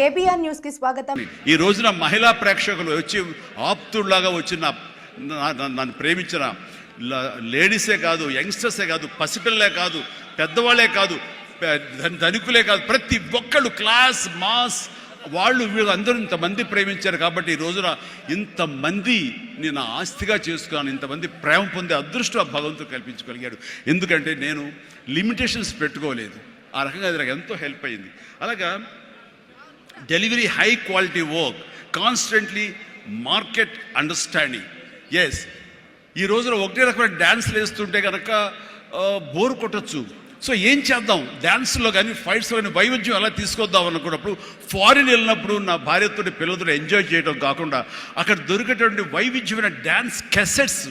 KBR న్యూస్కి స్వాగతం. ఈ రోజున మహిళా ప్రేక్షకులు వచ్చి ఆప్తుల్లాగా వచ్చిన నన్ను ప్రేమించిన లేడీసే కాదు యంగ్స్టర్సే కాదు పసిపిల్లలే కాదు పెద్దవాళ్ళే కాదు ధనికులే కాదు ప్రతి ఒక్కళ్ళు క్లాస్ మాస్ వాళ్ళు వీళ్ళు అందరూ ఇంతమంది ప్రేమించారు కాబట్టి ఈ రోజున ఇంతమంది నేను ఆస్తిగా చేసుకున్నాను ఇంతమంది ప్రేమ పొందే అదృష్టం ఆ భగవంతుడు కల్పించగలిగాడు. ఎందుకంటే నేను లిమిటేషన్స్ పెట్టుకోలేదు. ఆ రకంగా అది నాకు ఎంతో హెల్ప్ అయింది. అలాగా delivery high quality work constantly market understanding is ఈ రోజున ఒకటే రకమైన డ్యాన్స్లు వేస్తుంటే కనుక బోర్ కొట్టచ్చు. సో ఏం చేద్దాం? డ్యాన్స్లో కానీ ఫైట్స్లో కానీ వైవిధ్యం ఎలా తీసుకొద్దాం అనుకున్నప్పుడు ఫారిన్ వెళ్ళినప్పుడు నా భార్యతో పిల్లలతో ఎంజాయ్ చేయడం కాకుండా అక్కడ దొరికేటువంటి వైవిధ్యమైన డ్యాన్స్ కెసెట్స్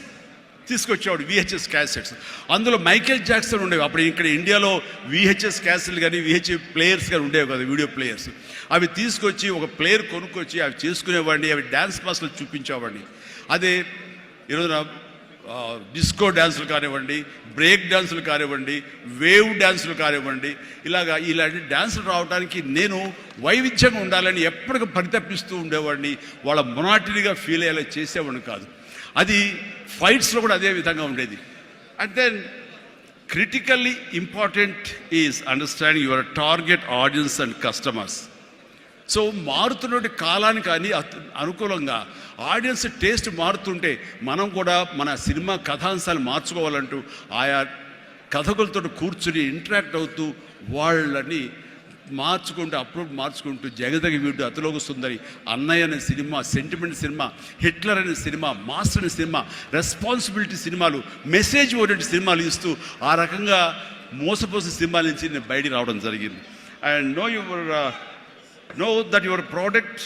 తీసుకొచ్చేవాడు విహెచ్ఎస్ క్యాసెట్స్ అందులో మైకేల్ జాక్సన్ ఉండేవి. అప్పుడు ఇక్కడ ఇండియాలో విహెచ్ఎస్ క్యాసెట్లు కానీ విహెచ్ ప్లేయర్స్ కానీ ఉండేవి కదా వీడియో ప్లేయర్స్ అవి తీసుకొచ్చి ఒక ప్లేయర్ కొనుక్కొచ్చి అవి చేసుకునేవాడిని అవి డ్యాన్స్ మాస్లో చూపించేవాడిని. అదే ఈరోజున డిస్కో డ్యాన్సులు కానివ్వండి బ్రేక్ డ్యాన్సులు కానివ్వండి వేవ్ డ్యాన్సులు కానివ్వండి ఇలాగా ఇలాంటి డ్యాన్సులు రావడానికి నేను వైవిధ్యంగా ఉండాలని ఎప్పటికీ పరితపిస్తూ ఉండేవాడిని. వాళ్ళ మొనాటినిగా ఫీల్ అయ్యేలా చేసేవాడిని కాదు. అది ఫైట్స్లో కూడా అదే విధంగా ఉండేది. And then critically important is understanding your target audience and customers so మారుతున్నటువంటి కాలానికి కానీ అనుకూలంగా ఆడియన్స్ టేస్ట్ మారుతుంటే మనం కూడా మన సినిమా కథాంశాలు మార్చుకోవాలంటూ ఆయా కథకులతో కూర్చుని ఇంటరాక్ట్ అవుతూ వాళ్ళని మార్చుకుంటూ అప్రూవ్ మార్చుకుంటూ జగదగ వీడు అతిలోక సుందరి అన్నయ్య అనే సినిమా సెంటిమెంట్ సినిమా హిట్లర్ అనే సినిమా మాస్టర్ అనే సినిమా రెస్పాన్సిబిలిటీ సినిమాలు మెసేజ్ ఓరియంటెడ్ సినిమాలు ఇస్తూ ఆ రకంగా మోసపోసిన సినిమాల నుంచి నేను బయటికి రావడం జరిగింది. And know your know that your product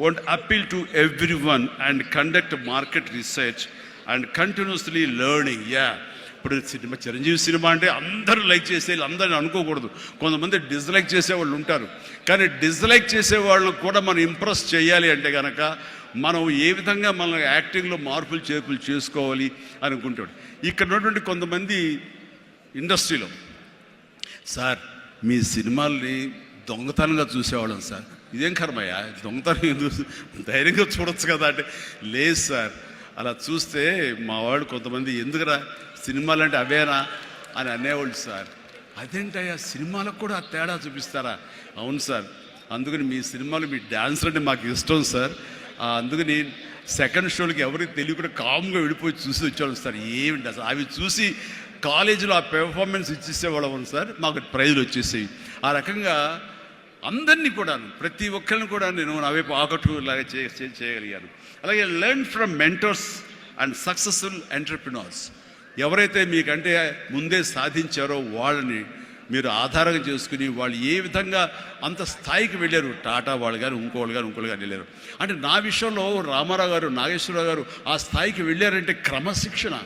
won't appeal to everyone and conduct market research and continuously learning. Yeah. ఇప్పుడు సినిమా చిరంజీవి సినిమా అంటే అందరూ లైక్ చేసే అందరిని అనుకోకూడదు. కొంతమంది డిస్లైక్ చేసేవాళ్ళు ఉంటారు. కానీ డిస్లైక్ చేసే వాళ్ళని కూడా మనం ఇంప్రెస్ చేయాలి అంటే కనుక మనం ఏ విధంగా మన యాక్టింగ్లో మార్పులు చేర్పులు చేసుకోవాలి అనుకుంటాడు. ఇక్కడ ఉన్నటువంటి కొంతమంది ఇండస్ట్రీలో సార్ మీ సినిమాల్ని దొంగతనంగా చూసేవాళ్ళం సార్. ఇదేం కర్మయ్య? దొంగతనం ఎందుకు ధైర్యంగా చూడొచ్చు కదా అంటే లేదు సార్ అలా చూస్తే మా వాళ్ళు కొంతమంది ఎందుకురా? సినిమాలు అంటే అవేనా అని అనేవాళ్ళు సార్. అదేంటయ్యా సినిమాలకు కూడా ఆ తేడా చూపిస్తారా? అవును సార్. అందుకని మీ సినిమాలు మీ డ్యాన్స్ అంటే మాకు ఇష్టం సార్. అందుకని సెకండ్ షోలకి ఎవరికి తెలియకుండా కామ్గా వెళ్ళిపోయి చూసి వచ్చేవాళ్ళం సార్. ఏమిటి అసలు? అవి చూసి కాలేజీలో ఆ పెర్ఫార్మెన్స్ ఇచ్చేసేవాళ్ళం సార్. మాకు ప్రైజులు వచ్చేసి ఆ రకంగా అందరినీ కూడా ప్రతి ఒక్కరిని కూడా నేను నా వైపు ఆకట్టులాగా చేయగలిగాను. అలాగే learn from mentors and successful entrepreneurs ఎవరైతే మీకంటే ముందే సాధించారో వాళ్ళని మీరు ఆధారంగా చేసుకుని వాళ్ళు ఏ విధంగా అంత స్థాయికి వెళ్ళారు? టాటా వాళ్ళు కానీ ఇంకోళ్ళు కానీ ఇంకోళ్ళు కానీ వెళ్ళారు. అంటే నా విషయంలో రామారావు గారు నాగేశ్వరరావు గారు ఆ స్థాయికి వెళ్ళారంటే క్రమశిక్షణ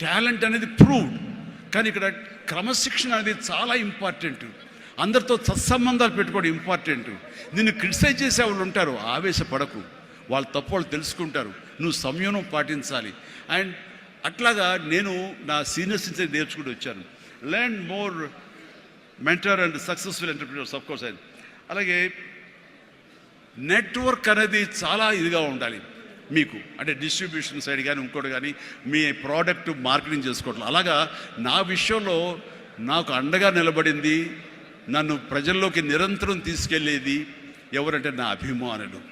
టాలెంట్ అనేది ప్రూవ్డ్. కానీ ఇక్కడ క్రమశిక్షణ అనేది చాలా ఇంపార్టెంట్. అందరితో సత్సంబంధాలు పెట్టుకోవడం ఇంపార్టెంట్. నిన్ను క్రిటిసైజ్ చేసే వాళ్ళు ఉంటారు ఆవేశపడకు. వాళ్ళ తప్పు వాళ్ళు తెలుసుకుంటారు. నువ్వు సంయమనం పాటించాలి. అండ్ అట్లాగా నేను నా సీనియర్స్ నుంచి నేర్చుకుంటూ వచ్చాను. Learn more mentor and successful entrepreneurs of course అలాగే నెట్వర్క్ అనేది చాలా ఇదిగా ఉండాలి మీకు. అంటే డిస్ట్రిబ్యూషన్ సైడ్ కానీ ఇంకోటి కానీ మీ ప్రోడక్ట్ మార్కెటింగ్ చేసుకోవట్లేదు అలాగా నా విషయంలో నాకు అండగా నిలబడింది నన్ను ప్రజల్లోకి నిరంతరం తీసుకెళ్ళేది ఎవరంటే నా అభిమానులు.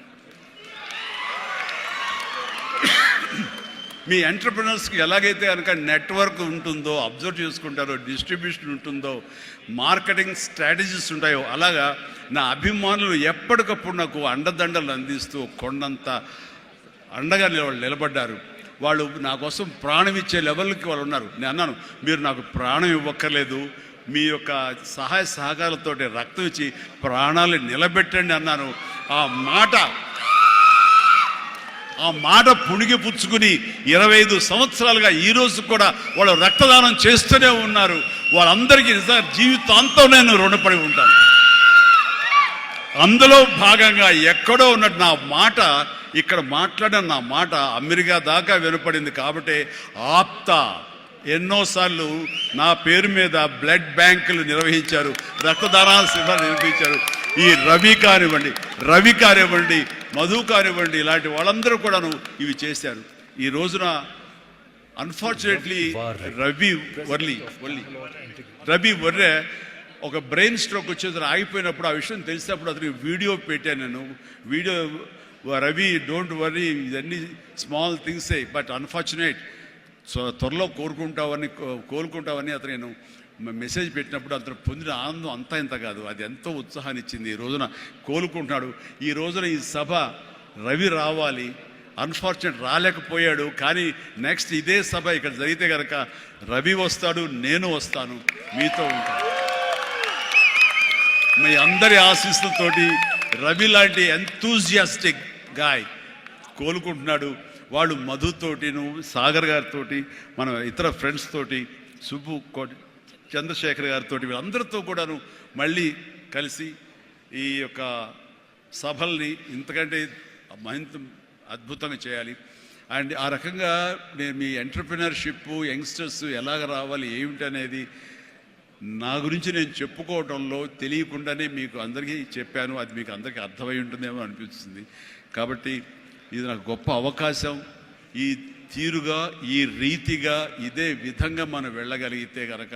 మీ ఎంటర్ప్రినర్స్కి ఎలాగైతే కనుక నెట్వర్క్ ఉంటుందో అబ్జర్వ్ చేసుకుంటారో డిస్ట్రిబ్యూషన్ ఉంటుందో మార్కెటింగ్ స్ట్రాటజీస్ ఉంటాయో అలాగా నా అభిమానులు ఎప్పటికప్పుడు నాకు అండదండలు అందిస్తూ కొండంత అండగా వాళ్ళు నిలబడ్డారు. వాళ్ళు నా కోసం ప్రాణం ఇచ్చే లెవెల్కి వాళ్ళు ఉన్నారు. నేను అన్నాను మీరు నాకు ప్రాణం ఇవ్వక్కర్లేదు. మీ యొక్క సహాయ సహకారాలతోటి రక్తం ఇచ్చి ప్రాణాలు నిలబెట్టండి అన్నాను. ఆ మాట ఆ మాట పుణిగి పుచ్చుకుని ఇరవై ఐదు సంవత్సరాలుగా ఈ రోజు కూడా వాళ్ళు రక్తదానం చేస్తూనే ఉన్నారు. వాళ్ళందరికీ నిజంగా జీవితాంతం నేను రుణపడి ఉంటాను. అందులో భాగంగా ఎక్కడో ఉన్నట్టు నా మాట ఇక్కడ మాట్లాడిన నా మాట అమెరికా దాకా వినపడింది కాబట్టి ఆప్త. ఎన్నోసార్లు నా పేరు మీద బ్లడ్ బ్యాంకులు నిర్వహించారు రక్తదానాల శిబిరాలు నిర్వహించారు. ఈ రవి కానివ్వండి రవి కానివ్వండి మధు కానివ్వండి ఇలాంటి వాళ్ళందరూ కూడాను ఇవి చేశారు. ఈ రోజున అన్ఫార్చునేట్లీ రవి వర్లి. వర్లి రవి వర్రే ఒక బ్రెయిన్ స్ట్రోక్ వచ్చేది ఆగిపోయినప్పుడు ఆ విషయం తెలిసినప్పుడు అతనికి వీడియో పెట్టాను నేను. వీడియో రవి డోంట్ వరీ ఇవన్నీ స్మాల్ థింగ్సే బట్ అన్ఫార్చునేట్ సో త్వరలో కోరుకుంటావని కోలుకుంటావని అతను నేను మెసేజ్ పెట్టినప్పుడు అతను పొందిన ఆనందం అంతా ఇంత కాదు. అది ఎంతో ఉత్సాహాన్ని ఇచ్చింది ఈ రోజున కోలుకుంటున్నాడు. ఈ రోజున ఈ సభ రవి రావాలి. అన్ఫార్చునేట్ రాలేకపోయాడు. కానీ నెక్స్ట్ ఇదే సభ ఇక్కడ జరిగితే కనుక రవి వస్తాడు నేను వస్తాను. మీతో ఉంటాను మీ అందరి ఆశీస్సులతోటి రవి లాంటి ఎంతూజియాస్టిక్ గాయ్ కోలుకుంటున్నాడు. వాళ్ళు మధుతోటిను సాగర్ గారితోటి మన ఇతర ఫ్రెండ్స్ తోటి సుబ్బు కోటి చంద్రశేఖర్ గారితో వీళ్ళందరితో కూడాను మళ్ళీ కలిసి ఈ యొక్క సభల్ని ఇంతకంటే మరింత అద్భుతంగా చేయాలి. అండ్ ఆ రకంగా నేను మీ ఎంటర్ప్రినర్షిప్ యంగ్స్టర్స్ ఎలాగ రావాలి ఏమిటి అనేది నా గురించి నేను చెప్పుకోవడంలో తెలియకుండానే మీకు అందరికీ చెప్పాను. అది మీకు అందరికీ అర్థమై ఉంటుందేమో అనిపిస్తుంది. కాబట్టి ఇది నాకు గొప్ప అవకాశం. ఈ తీరుగా ఈ రీతిగా ఇదే విధంగా మనం వెళ్ళగలిగితే కనుక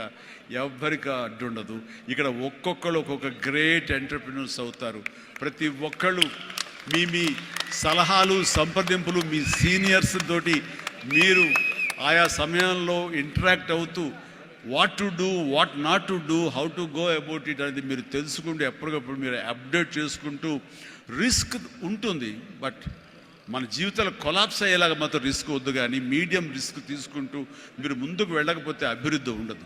ఎవ్వరికి అడ్డుండదు. ఇక్కడ ఒక్కొక్కరు ఒక్కొక్క గ్రేట్ ఎంటర్ప్రినర్స్ అవుతారు. ప్రతి ఒక్కళ్ళు మీ మీ సలహాలు సంప్రదింపులు మీ సీనియర్స్ తోటి మీరు ఆయా సమయంలో ఇంటరాక్ట్ అవుతూ what to do what not to do how to go about it అనేది మీరు తెలుసుకుంటూ ఎప్పటికప్పుడు మీరు అప్డేట్ చేసుకుంటూ రిస్క్ ఉంటుంది. బట్ మన జీవితాలు కొలాప్స్ అయ్యేలాగా మాత్రం రిస్క్ వద్దు కానీ మీడియం రిస్క్ తీసుకుంటూ మీరు ముందుకు వెళ్ళకపోతే అభివృద్ధి ఉండదు.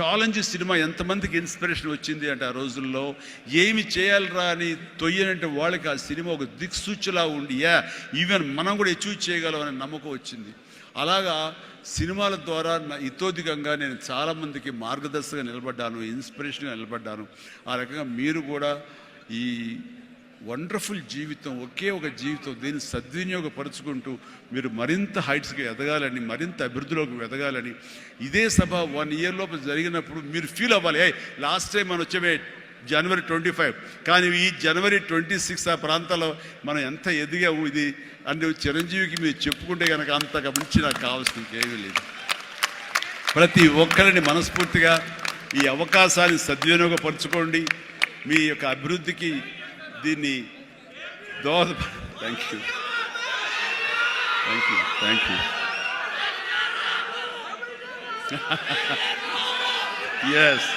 ఛాలెంజ్ సినిమా ఎంతమందికి ఇన్స్పిరేషన్ వచ్చింది అంటే ఆ రోజుల్లో ఏమి చేయాలరా అని తొయ్యనంటే వాళ్ళకి ఆ సినిమా ఒక దిక్సూచిలా ఉండి యా ఈవెన్ మనం కూడా అచీవ్ చేయగలం అనే నమ్మకం వచ్చింది. అలాగా సినిమాల ద్వారా నా ఇతోధికంగా నేను చాలామందికి మార్గదర్శకంగా నిలబడ్డాను ఇన్స్పిరేషన్గా నిలబడ్డాను. ఆ రకంగా మీరు కూడా ఈ వండర్ఫుల్ జీవితం ఒకే ఒక జీవితం దీన్ని సద్వినియోగపరుచుకుంటూ మీరు మరింత హైట్స్కి ఎదగాలని మరింత అభివృద్ధిలోకి ఎదగాలని ఇదే సభ వన్ ఇయర్ లోపు జరిగినప్పుడు మీరు ఫీల్ అవ్వాలి. ఏ లాస్ట్ టైం మనం వచ్చే జనవరి ట్వంటీ ఫైవ్ కానీ ఈ జనవరి ట్వంటీ సిక్స్ ఆ ప్రాంతాల్లో మనం ఎంత ఎదిగాము ఇది అని చిరంజీవికి మీరు చెప్పుకుంటే కనుక అంతగా మించి నాకు కావాల్సింది ఇంకేమీ లేదు. ప్రతి ఒక్కరిని మనస్ఫూర్తిగా ఈ అవకాశాన్ని సద్వినియోగపరచుకోండి. మీ యొక్క అభివృద్ధికి దీన్ని దోహద thank you thank you thank you yes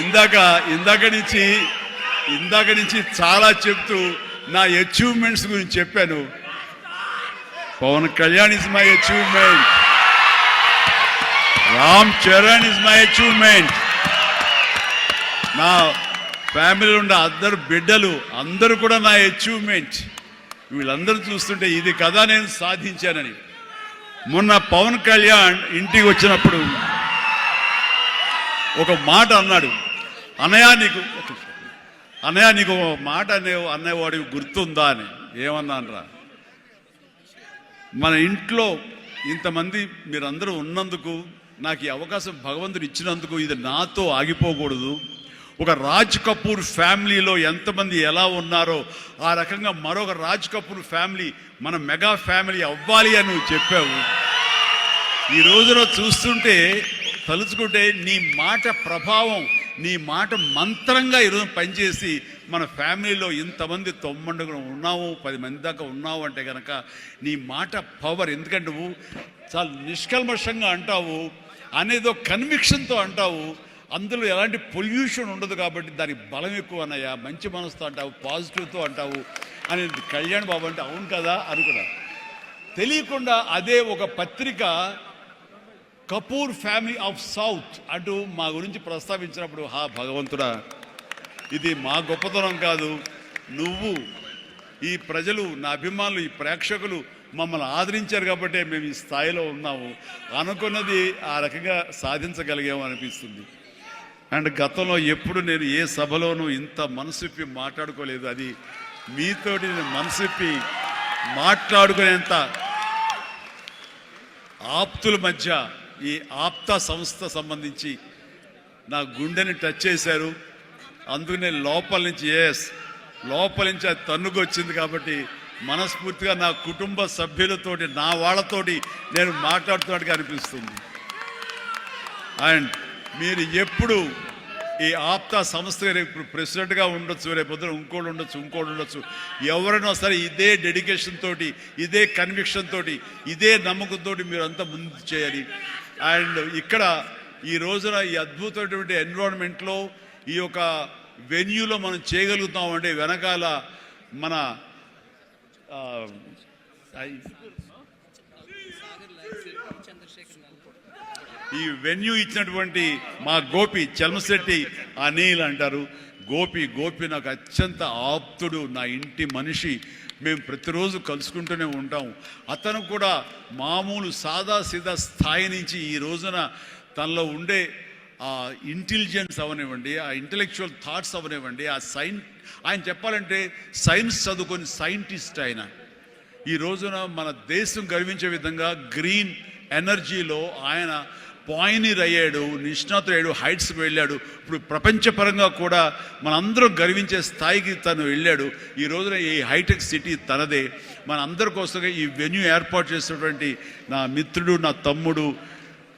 ఇందాక ఇందాక నుంచి ఇందాక నుంచి చాలా చెప్తూ నా అచీవ్మెంట్స్ గురించి చెప్పాను. Pawan Kalyan is my achievement Ram Charan is my achievement నా ఫ్యామిలీలో ఉన్న అందరు బిడ్డలు అందరూ కూడా నా అచీవ్మెంట్ వీళ్ళందరూ చూస్తుంటే ఇది కదా నేను సాధించానని. మొన్న పవన్ కళ్యాణ్ ఇంటికి వచ్చినప్పుడు ఒక మాట అన్నాడు. అన్నయ్య నీకు అన్నయ్య నీకు ఒక మాట అనే అన్నవాడికి గుర్తుందా అని. ఏమన్నానరా? మన ఇంట్లో ఇంతమంది మీరందరూ ఉన్నందుకు నాకు ఈ అవకాశం భగవంతుడు ఇచ్చినందుకు ఇది నాతో ఆగిపోకూడదు. ఒక రాజ్ కపూర్ ఫ్యామిలీలో ఎంతమంది ఎలా ఉన్నారో ఆ రకంగా మరొక రాజ్ కపూర్ ఫ్యామిలీ మన మెగా ఫ్యామిలీ అవ్వాలి అని నువ్వు చెప్పావు. ఈ రోజున చూస్తుంటే తలుచుకుంటే నీ మాట ప్రభావం నీ మాట మంత్రంగా ఈరోజు పనిచేసి మన ఫ్యామిలీలో ఇంతమంది తొమ్మండుగా ఉన్నావు పది మంది దాకా ఉన్నావు అంటే కనుక నీ మాట పవర్. ఎందుకంటే నువ్వు చాలా నిష్కల్మషంగా అంటావు అనేదో కన్విక్షన్తో అంటావు అందులో ఎలాంటి పొల్యూషన్ ఉండదు కాబట్టి దానికి బలం ఎక్కువ అన్నయ్య. మంచి మనసుతో అంటావు పాజిటివ్తో అంటావు అని కళ్యాణ్ బాబు అంటే అవును కదా అనుకున్నా తెలియకుండా అదే ఒక పత్రిక కపూర్ ఫ్యామిలీ ఆఫ్ సౌత్ అంటూ మా గురించి ప్రస్తావించినప్పుడు హా భగవంతుడా ఇది మా గొప్పతనం కాదు. నువ్వు ఈ ప్రజలు నా అభిమానులు ఈ ప్రేక్షకులు మమ్మల్ని ఆదరించారు కాబట్టి మేము ఈ స్థాయిలో ఉన్నాము. అనుకున్నది ఆ రకంగా సాధించగలిగాము అనిపిస్తుంది. అండ్ గతంలో ఎప్పుడు నేను ఏ సభలోనూ ఇంత మనసిప్పి మాట్లాడుకోలేదు. అది మీతోటి నేను మనసిప్పి మాట్లాడుకునేంత ఆప్తుల మధ్య ఈ ఆప్త సంస్థ సంబంధించి నా గుండెని టచ్ చేశారు. అందుకు నేను లోపల నుంచి ఎస్ లోపల నుంచి అది తన్నుకొచ్చింది కాబట్టి మనస్ఫూర్తిగా నా కుటుంబ సభ్యులతోటి నా వాళ్ళతోటి నేను మాట్లాడుతున్నట్టుగా అనిపిస్తుంది. అండ్ మీరు ఎప్పుడు ఈ ఆప్తా సంస్థ రేపు ప్రెసిడెంట్గా ఉండొచ్చు రేపు పొద్దున ఇంకోటి ఉండొచ్చు ఇంకోటి ఉండొచ్చు. ఎవరైనా సరే ఇదే డెడికేషన్ తోటి ఇదే కన్విక్షన్ తోటి ఇదే నమ్మకంతో మీరు అంతా ముందు చేయాలి. అండ్ ఇక్కడ ఈ రోజున ఈ అద్భుతమైనటువంటి ఎన్విరాన్మెంట్లో ఈ యొక్క వెన్యూలో మనం చేయగలుగుతాం అంటే వెనకాల మన ఆ, ఐ- ఈ వెన్యూ ఇచ్చినటువంటి మా గోపి చలమశెట్టి అనిల్ అంటారు. గోపి గోపి నాకు అత్యంత ఆప్తుడు నా ఇంటి మనిషి. మేము ప్రతిరోజు కలుసుకుంటూనే ఉంటాం. అతను కూడా మామూలు సాదా సీదా స్థాయి నుంచి ఈ రోజున తనలో ఉండే ఆ ఇంటెలిజెన్స్ అవనివ్వండి ఆ ఇంటలెక్చువల్ థాట్స్ అవనివ్వండి ఆ సైన్ ఆయన చెప్పాలంటే సైన్స్ చదువుకొని సైంటిస్ట్ ఆయన. ఈ రోజున మన దేశం గర్వించే విధంగా గ్రీన్ ఎనర్జీలో ఆయన పాయినీర్ అయ్యాడు నిష్ణాతుడయ్యాడు హైట్స్కి వెళ్ళాడు. ఇప్పుడు ప్రపంచపరంగా కూడా మనందరం గర్వించే స్థాయికి తను వెళ్ళాడు. ఈ రోజున ఈ హైటెక్ సిటీ తనదే. మన అందరి కోసంగా ఈ వెన్యూ ఏర్పాటు చేసినటువంటి నా మిత్రుడు నా తమ్ముడు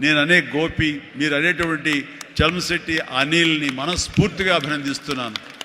నేను అనే గోపి మీరు అనేటువంటి చలమశెట్టి అనిల్ని మనస్ఫూర్తిగా అభినందిస్తున్నాను.